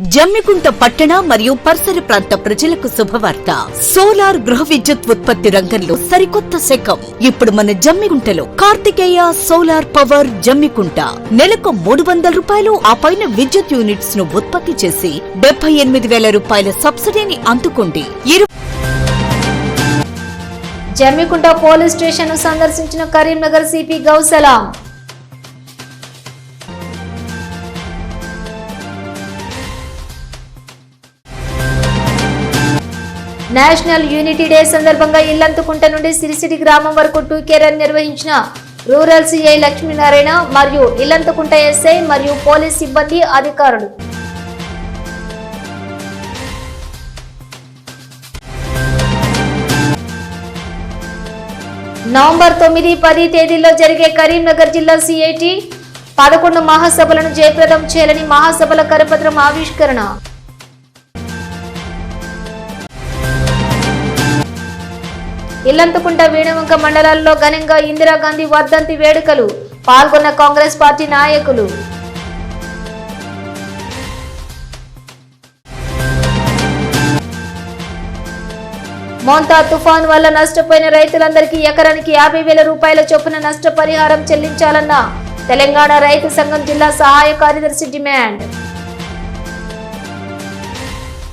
జమ్మికుంట పట్టణ మరియు పరిసర ప్రాంత ప్రజలకు శుభవార్త. సోలార్ గృహ విద్యుత్ ఉత్పత్తి రంగంలో సరికొత్త శకం. ఇప్పుడు మన జమ్మికుంటలో కార్తికేయ సోలార్ పవర్ జమ్మికుంట. నెలకు మూడు వందల రూపాయలు ఆ పైన విద్యుత్ యూనిట్స్ను ఉత్పత్తి చేసి డెబ్బై ఎనిమిది వేల రూపాయల సబ్సిడీని అందుకోండి. జమ్మికుంట పోలీస్ స్టేషన్ సందర్శించిన Karimnagar CP Gaus Alam national unity day సందర్భంగా ఇల్లంతుకుంట నుండి సిరిసిటి గ్రామం వరకు టూకే రన్ నిర్వహించిన రూరల్ సిఐ లక్ష్మీనారాయణ మరియు ఇల్లంతకుంట ఎస్ఐ మరియు పోలీస్ సిబ్బంది అధికారులు. నవంబర్ తొమ్మిది పది తేదీల్లో జరిగే కరీంనగర్ జిల్లా సిఐటి పదకొండు మహాసభలను జయప్రదం చేయాలని మహాసభల కరపత్రం ఆవిష్కరణ. ఇల్లంతకుంట వీణవంక మండలాల్లో ఘనంగా ఇందిరాగాంధీ వర్ధంతి వేడుకలు పాల్గొన్న కాంగ్రెస్ పార్టీ నాయకులు. మోంతా తుఫాన్ వల్ల నష్టపోయిన రైతులందరికీ ఎకరానికి యాభై వేల రూపాయల చొప్పున నష్టపరిహారం చెల్లించాలన్న తెలంగాణ రైతు సంఘం జిల్లా సహాయ కార్యదర్శి డిమాండ్.